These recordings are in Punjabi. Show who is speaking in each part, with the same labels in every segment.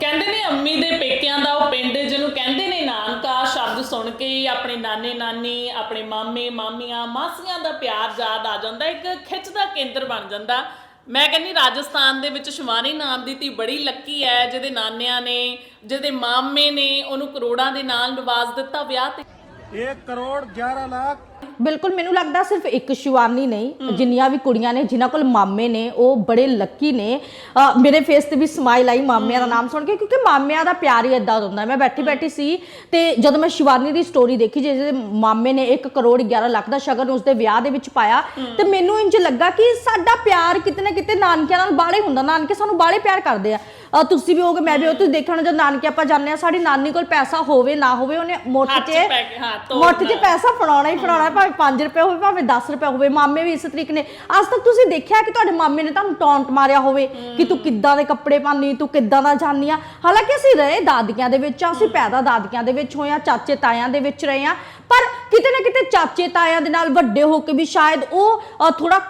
Speaker 1: ਕਹਿੰਦੇ ਨੇ ਅੰਮੀ ਦੇ ਪੇਕਿਆਂ ਦਾ ਉਹ ਪਿੰਡ, ਜਿਹਨੂੰ ਕਹਿੰਦੇ ਨੇ ਨਾਨਕਾ, ਸ਼ਬਦ ਸੁਣ ਕੇ ਹੀ ਆਪਣੇ ਨਾਨੇ, ਨਾਨੀ, ਆਪਣੇ ਮਾਮੇ, ਮਾਮੀਆਂ, ਮਾਸੀਆਂ ਦਾ ਪਿਆਰ ਯਾਦ ਆ ਜਾਂਦਾ, ਇੱਕ ਖਿੱਚ ਦਾ ਕੇਂਦਰ ਬਣ ਜਾਂਦਾ। ਮੈਂ ਕਹਿੰਦੀ ਰਾਜਸਥਾਨ ਦੇ ਵਿੱਚ ਸ਼ਿਵਾਨੀ ਨਾਮ ਦੀ ਧੀ ਬੜੀ ਲੱਕੀ ਹੈ, ਜਿਹਦੇ ਨਾਨਿਆਂ ਨੇ, ਜਿਹਦੇ ਮਾਮੇ ਨੇ ਉਹਨੂੰ ਕਰੋੜਾਂ ਦੇ ਨਾਲ ਨਵਾਜ਼ ਦਿੱਤਾ ਵਿਆਹ ਤੇ।
Speaker 2: 1 ਕਰੋੜ 11 ਲੱਖ
Speaker 3: ਬਿਲਕੁਲ ਮੈਨੂੰ ਲੱਗਦਾ ਸਿਰਫ ਇੱਕ ਸ਼ਿਵਾਨੀ ਨਹੀਂ ਜਿੰਨੀਆਂ ਵੀ ਕੁੜੀਆਂ ਨੇ ਜਿਨ੍ਹਾਂ ਕੋਲ ਮਾਮੇ ਨੇ ਉਹ ਬੜੇ ਲੱਕੀ ਨੇ ਅ, ਮੇਰੇ ਫੇਸ ਤੇ ਵੀ ਸਮਾਈਲ ਆਈ ਮਾਮਿਆਂ ਦਾ ਨਾਮ ਸੁਣ ਕੇ ਕਿਉਂਕਿ ਮਾਮਿਆਂ ਦਾ ਪਿਆਰ ਹੀ ਇਦਾਂ ਹੁੰਦਾ ਮੈਂ ਬੈਠੀ ਬੈਠੀ ਸੀ ਤੇ ਜਦੋਂ ਮੈਂ ਸ਼ਿਵਾਨੀ ਦੀ ਸਟੋਰੀ ਦੇਖੀ ਜਿਹਦੇ ਮਾਮੇ ਨੇ 1 ਕਰੋੜ 11 ਲੱਖ ਦਾ ਸ਼ਗਨ ਉਸਦੇ ਵਿਆਹ ਦੇ ਵਿੱਚ ਪਾਇਆ ਤੇ ਮੈਨੂੰ ਇੰਜ ਲੱਗਾ ਕਿ ਸਾਡਾ ਪਿਆਰ ਕਿਤੇ ਨਾ ਕਿਤੇ ਨਾਨਕਿਆਂ ਨਾਲ ਬਾਲੇ ਹੁੰਦਾ ਨਾਨਕੇ ਸਾਨੂੰ ਬਾਲੇ ਪਿਆਰ ਕਰਦੇ ਆ ਤੁਸੀਂ ਵੀ ਹੋਗੇ ਮੈਂ ਵੀ ਹੋ ਤੁਸੀਂ ਦੇਖਣਾ ਜਦ ਨਾਨਕੇ ਆਪਾਂ ਜਾਂਦੇ ਆ ਸਾਡੀ ਨਾਨੀ ਕੋਲ ਪੈਸਾ ਹੋਵੇ ਨਾ ਹੋਵੇ ਉਹਨੇ ਮੁੱਠ
Speaker 1: 'ਚ
Speaker 3: ਮੁੱਠ 'ਚ। ਪੈਸਾ ਫੜਾਉਣਾ ਹੀ ਫੜਾਉਣਾ ਭਾਵੇਂ 5 ਰੁਪਏ ਹੋਵੇ ਭਾਵੇਂ 10 ਰੁਪਏ ਹੋਵੇ ਮਾਮੇ ਵੀ ਇਸ ਤਰੀਕੇ ਨੇ। ਅੱਜ ਤੱਕ ਤੁਸੀਂ ਦੇਖਿਆ ਕਿ ਤੁਹਾਡੇ ਮਾਮੇ ਨੇ ਤੁਹਾਨੂੰ ਟੌਂਟ ਮਾਰਿਆ ਹੋਵੇ ਕਿ ਤੂੰ ਕਿੱਦਾਂ ਦੇ ਕੱਪੜੇ ਪਾਨੀ ਤੂੰ ਕਿੱਦਾਂ ਦਾ ਜਾਨੀ ਆ? ਹਾਲਾਂਕਿ ਅਸੀਂ ਰਹੇ ਦਾਦੀਆਂ ਦੇ ਵਿੱਚ ਅਸੀਂ ਪੈਦਾ ਦਾਦੀਆਂ ਦੇ ਵਿੱਚ ਹੋਏ ਆ ਚਾਚੇ ਤਾਇਆਂ ਦੇ ਵਿੱਚ ਰਹੇ ਆ। ਪਰ ਕਿਤੇ ਨਾ ਕਿਤੇ ਚਾਚੇ ਤਾਇਆਂ ਦੇ ਨਾਲ ਵੱਡੇ ਹੋ ਕੇ ਵੀ ਸ਼ਾਇਦ ਉਹ ਥੋੜਾ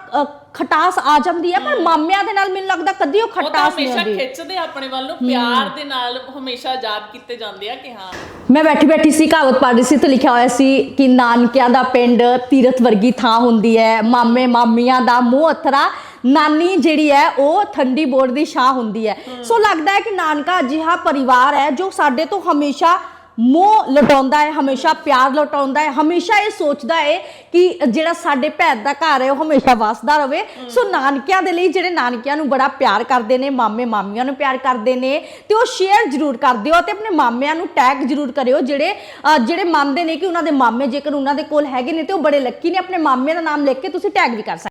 Speaker 3: ਖਟਾਸ ਆ ਜਾਂਦੀ ਹੈ ਪਰ ਮਾਮਿਆਂ ਦੇ ਨਾਲ ਮੈਨੂੰ ਲੱਗਦਾ ਕਦੀ ਉਹ
Speaker 1: ਉਹ ਤਾਂ
Speaker 3: ਖਟਾਸ ਨਹੀਂ
Speaker 1: ਹਮੇਸ਼ਾ
Speaker 3: ਆਉਂਦੀ
Speaker 1: ਖਿੱਚਦੇ ਆਪਣੇ ਵੱਲ ਨੂੰ ਪਿਆਰ ਦੇ ਨਾਲ ਹਮੇਸ਼ਾ ਯਾਦ ਕੀਤੇ ਜਾਂਦੇ ਆ ਕਿ ਹਾਂ।
Speaker 3: ਮੈਂ ਬੈਠੀ ਬੈਠੀ ਸੀ ਕਹਾਵਤ ਪੜ੍ਹ ਰਹੀ ਸੀ ਤੇ ਲਿਖਿਆ ਹੋਇਆ ਸੀ ਕਿ ਨਾਨਕਿਆਂ ਦਾ ਪਿੰਡ ਤੀਰਥ ਵਰਗੀ ਥਾਂ ਹੁੰਦੀ ਹੈ ਮਾਮੇ ਮਾਮੀਆਂ ਦਾ ਮੂੰਹ ਅਥਰਾ ਨਾਨੀ ਜਿਹੜੀ ਹੈ ਉਹ ਠੰਡੀ ਬੋਰਡ ਦੀ ਛਾਂ ਹੁੰਦੀ ਹੈ। ਸੋ ਲੱਗਦਾ ਹੈ ਕਿ ਨਾਨਕਾ ਅਜਿਹਾ ਪਰਿਵਾਰ ਹੈ ਜੋ ਸਾਡੇ ਤੋਂ ਹਮੇਸ਼ਾ ਮੋਹ ਲਟਾਉਂਦਾ ਹੈ, ਹਮੇਸ਼ਾ ਪਿਆਰ ਲਟਾਉਂਦਾ ਹੈ, ਹਮੇਸ਼ਾ ਇਹ ਸੋਚਦਾ ਹੈ ਕਿ ਜਿਹੜਾ ਸਾਡੇ ਭੈਣ ਦਾ ਘਰ ਹੈ, ਉਹ ਹਮੇਸ਼ਾ ਵਸਦਾ ਰਵੇ। ਸੋ ਨਾਨਕਿਆਂ ਦੇ ਲਈ ਜਿਹੜੇ ਨਾਨਕਿਆਂ ਨੂੰ ਬੜਾ ਪਿਆਰ ਕਰਦੇ ਨੇ, ਮਾਮੇ ਮਾਮੀਆਂ ਨੂੰ ਪਿਆਰ ਕਰਦੇ ਨੇ, ਤੇ ਉਹ ਸ਼ੇਅਰ ਜ਼ਰੂਰ ਕਰ ਦਿਓ ਤੇ ਆਪਣੇ ਮਾਮਿਆਂ ਨੂੰ ਟੈਗ ਜ਼ਰੂਰ ਕਰਿਓ ਜਿਹੜੇ ਜਿਹੜੇ ਮੰਨਦੇ ਨੇ ਕਿ ਉਹਨਾਂ ਦੇ ਮਾਮੇ ਜੇਕਰ ਉਹਨਾਂ ਦੇ ਕੋਲ ਹੈਗੇ ਨੇ ਤੇ ਉਹ ਬੜੇ ਲੱਕੀ ਨੇ, ਆਪਣੇ ਮਾਮੇ ਦਾ ਨਾਮ ਲਿਖ ਕੇ ਤੁਸੀਂ ਟੈਗ ਵੀ ਕਰ ਸਕਦੇ